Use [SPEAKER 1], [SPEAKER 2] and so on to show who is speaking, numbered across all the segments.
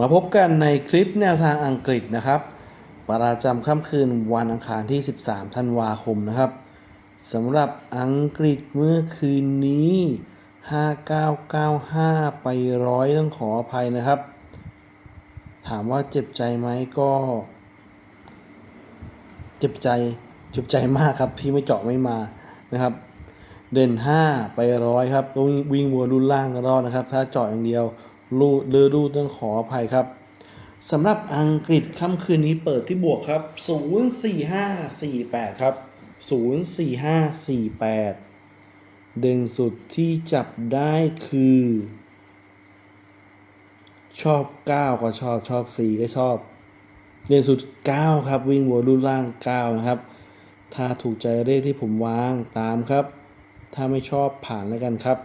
[SPEAKER 1] มาพบกันในคลิปแนวทางอังกฤษนะครับ ประจำค่ำคืนวันอังคารที่ 13 ธันวาคมนะครับสำหรับอังกฤษเมื่อคืนนี้ 5995 ไปร้อยต้องขออภัยนะครับ ถามว่าเจ็บใจไหมก็ เจ็บใจ เจ็บใจมากครับที่ไม่เจาะไม่มานะครับ เด่น 5 ไปร้อยครับต้องวิ่งวัวรุ่นล่างรอดนะครับ ถ้าเจาะอย่างเดียว ลูดเลือรูต้องขออภัยครับสำหรับอังกฤษค่ำคืนนี้เปิดที่บวกครับ 04548 ครับ 04548 เด่นสุดที่จับได้คือ ชอบ 9 ก็ชอบชอบ 4 ก็ชอบ เด่นสุด 9 ครับ วิ่งวัวรุ่นล่าง 9 นะครับ ถ้าถูกใจเลขที่ผมวางตามครับ ถ้าไม่ชอบผ่านแล้วกันครับ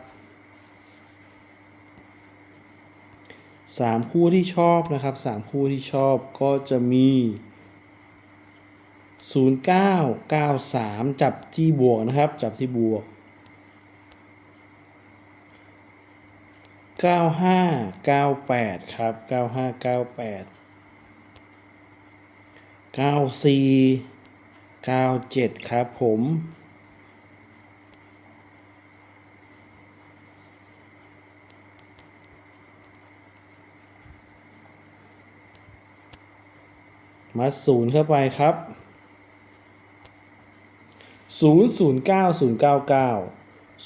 [SPEAKER 1] สามคู่ที่ชอบนะครับสามคู่ที่ชอบก็จะมี 09 93 จับที่บวกนะครับ จับที่บวก 95 98 ครับ 95 98 94 97 ครับผม มาศูนย์เข้าไปครับ 0 0 9 0 9 9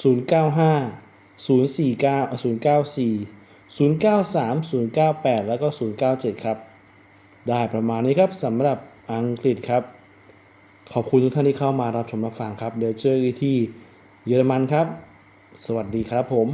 [SPEAKER 1] 0 9 5 0 4 9 0 9 4 0 9 3 0 9 8 แล้วก็ 0 9 7 ครับ ได้ประมาณนี้ครับสำหรับอังกฤษครับ ขอบคุณทุกท่านที่เข้ามารับชมรับฟังครับ เดี๋ยวเจอกันที่เยอรมันครับ สวัสดีครับผม